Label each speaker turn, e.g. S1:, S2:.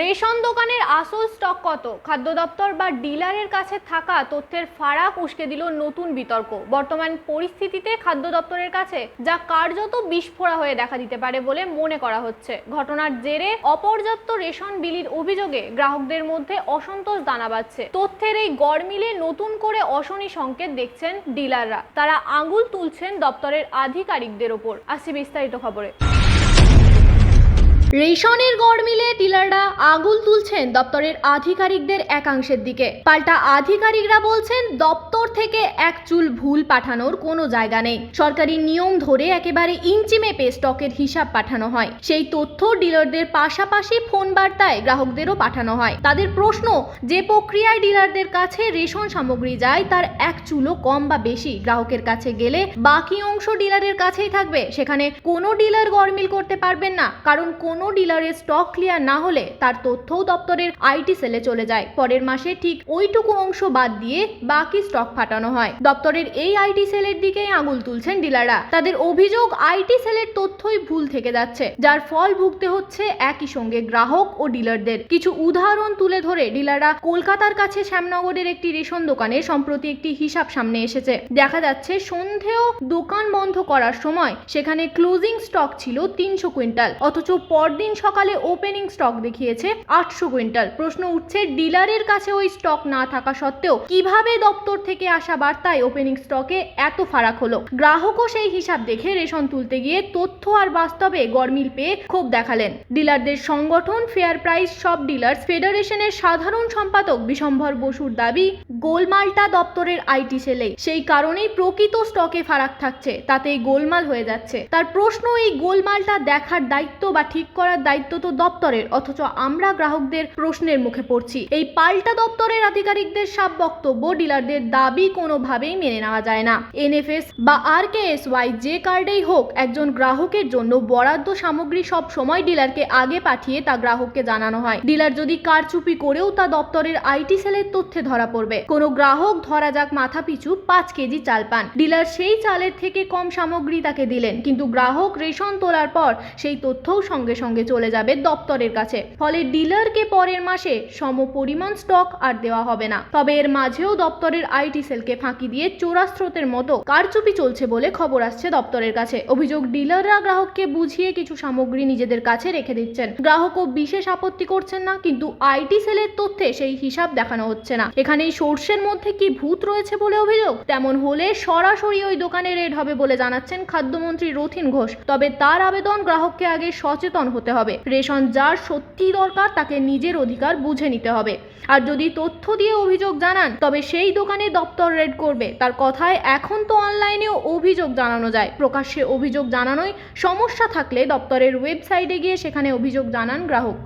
S1: Ration দোকানের আসল stock কত? খাদ্য দপ্তর বা ডিলারের কাছে থাকা তথ্যের ফারাক উস্কে দিল নতুন বিতর্ক। বর্তমান পরিস্থিতিতে খাদ্য দপ্তরের কাছে যা কার্যত বিস্ফোরা হয়ে দেখা দিতে পারে বলে মনে করা হচ্ছে। ঘটনার জেরে অপর্যাপ্ত রেশন বিলির অভিযোগে গ্রাহকদের মধ্যে অসন্তোষ দানা বাঁধছে। তথ্যের এই গড়মিলে নতুন করে অশনি সংকেত দেখছেন ডিলাররা। তারা আঙুল তুলছেন দপ্তরের আধিকারিকদের ওপর। আসছে বিস্তারিত খবরে। রেশনের গড় মিলে ডিলাররা আগুল তুলছেন দপ্তরের আধিকারিকদের একাংশের দিকে। পাল্টা আধিকারিকরা বলছেন, দপ্তর থেকে এক চুল ভুল পাঠানোর কোনো জায়গা নেই। সরকারি নিয়ম ধরে একেবারে ইঞ্চি মেপে স্টকের হিসাব পাঠানো হয়। সেই তথ্য ডিলারদের পাশাপাশি ফোন বার্তায় গ্রাহকদেরও পাঠানো হয়। তাদের প্রশ্ন, যে প্রক্রিয়ায় ডিলারদের কাছে রেশন সামগ্রী যায়, তার এক চুলও কম বা বেশি গ্রাহকের কাছে গেলে বাকি অংশ ডিলারের কাছেই থাকবে। সেখানে কোনো ডিলার গরমিল করতে পারবেন না, কারণ কোনো ডিলারের স্টক ক্লিয়ার না হলে তার তথ্যও দপ্তরের আইটি সেলে চলে যায়। পরের মাসে ঠিক ওইটুকু অংশ বাদ দিয়ে বাকি স্টক ফাটানো হয়। দপ্তরের এই আইটি সেলের দিকেই আঙুল তুলছেন ডিলাররা। তাদের অভিযোগ, আইটি সেলের তথ্যই ভুল থেকে যাচ্ছে, যার ফল ভুগতে হচ্ছে একই সঙ্গে গ্রাহক ও ডিলারদের। কিছু উদাহরণ তুলে ধরে ডিলাররা কলকাতার কাছে শ্যামনগরের একটি রেশন দোকানে সম্প্রতি একটি হিসাব সামনে এসেছে। দেখা যাচ্ছে, সন্ধেও দোকান বন্ধ করার সময় সেখানে ক্লোজিং স্টক ছিল তিনশো কুইন্টাল, অথচ পরদিন সকালে ওপেনিং স্টক দেখিয়েছে আটশো কুইন্টাল। প্রশ্ন উঠছে, ডিলারের কাছে ওই স্টক না থাকা সত্ত্বেও কীভাবে দপ্তর থেকে আসা বার্তায় ওপেনিং স্টকে এত ফারাক হলো? গ্রাহকও সেই হিসাব দেখে রেশন তুলতে গিয়ে তথ্য আর বাস্তবে গরমিল পেয়ে ক্ষোভ দেখালেন। ডিলারদের সংগঠন ফেয়ার প্রাইস সব ডিলার্স, ফেডারেশনের সাধারণ সম্পাদক বিশম্ভর বসুর দাবি, গোলমালটা দপ্তরের আইটি সেলে। সেই কারণেই প্রকৃত স্টকে ফারাক থাকছে, তাতেই গোলমাল হয়ে যাচ্ছে। তার প্রশ্ন, এই গোলমালটা দেখার দায়িত্ব বা ঠিক করার দায়িত্ব তো দপ্তরের, অথচ আমরা গ্রাহকদের প্রশ্নের মুখে পড়ছি। এই পাল্টা দপ্তরের আধিকারিকদের সব বক্তব্য ডিলারদের দাবি কোনোভাবেই মেনে নেওয়া যায় না। এনএফএস বা আর ওয়াই যে কার্ডেই হোক, একজন গ্রাহকের জন্য বরাদ্দ সামগ্রী সব সময় ডিলারকে আগে পাঠিয়ে তা গ্রাহককে জানানো হয়। ডিলার যদি কারচুপি করেও তা দপ্তরের আইটি সেলের তথ্যে ধরা পড়বে। কোনো গ্রাহক, ধরা যাক মাথা পিছু পাঁচ কেজি চাল পান। ডিলার সেই চালের থেকে কম সামগ্রী তাকে দিলেন, কিন্তু গ্রাহক রেশন তোলার পর সেই তথ্যও সঙ্গে সঙ্গে চলে যাবে দপ্তরের কাছে। ফলে ডিলারকে পরের মাসে সম পরিমাণ স্টক আর দেওয়া হবে না। তবে এর মাঝেও দপ্তরের আইটি সেলকে ফাঁকি দিয়ে চোরাস্রোতের মতো কারচুপি চলছে বলে খবর আসছে দপ্তরের কাছে। অভিযোগ, ডিলাররা গ্রাহককে বুঝিয়ে কিছু সামগ্রী নিজেদের কাছে রেখে দিচ্ছেন। গ্রাহকও বিশেষ আপত্তি করছেন না, কিন্তু আইটি সেলের তথ্যে সেই হিসাব দেখানো হচ্ছে না। এখানে সোর্সের মধ্যে কি ভূত রয়েছে বলে অভিযোগ? তেমন হলে সরাসরি ওই দোকানে রেড হবে বলে জানাচ্ছেন খাদ্যমন্ত্রী রথিন ঘোষ। তবে তার আবেদন গ্রাহককে আগে সচেতন হতে হবে। রেশন যার সত্যি দরকার তাকে নিজের অধিকার বুঝে নিতে হবে। আর যদি তথ্য দিয়ে অভিযোগ জানান, তবে সেই দোকানে দপ্তর রেড করবে। তার কথায় এখন তো অনলাইনেও অভিযোগ জানানো যায়। প্রকাশ্যে অভিযোগ জানানোই সমস্যা থাকলে দপ্তরের ওয়েবসাইটে গিয়ে সেখানে অভিযোগ জানান গ্রাহক।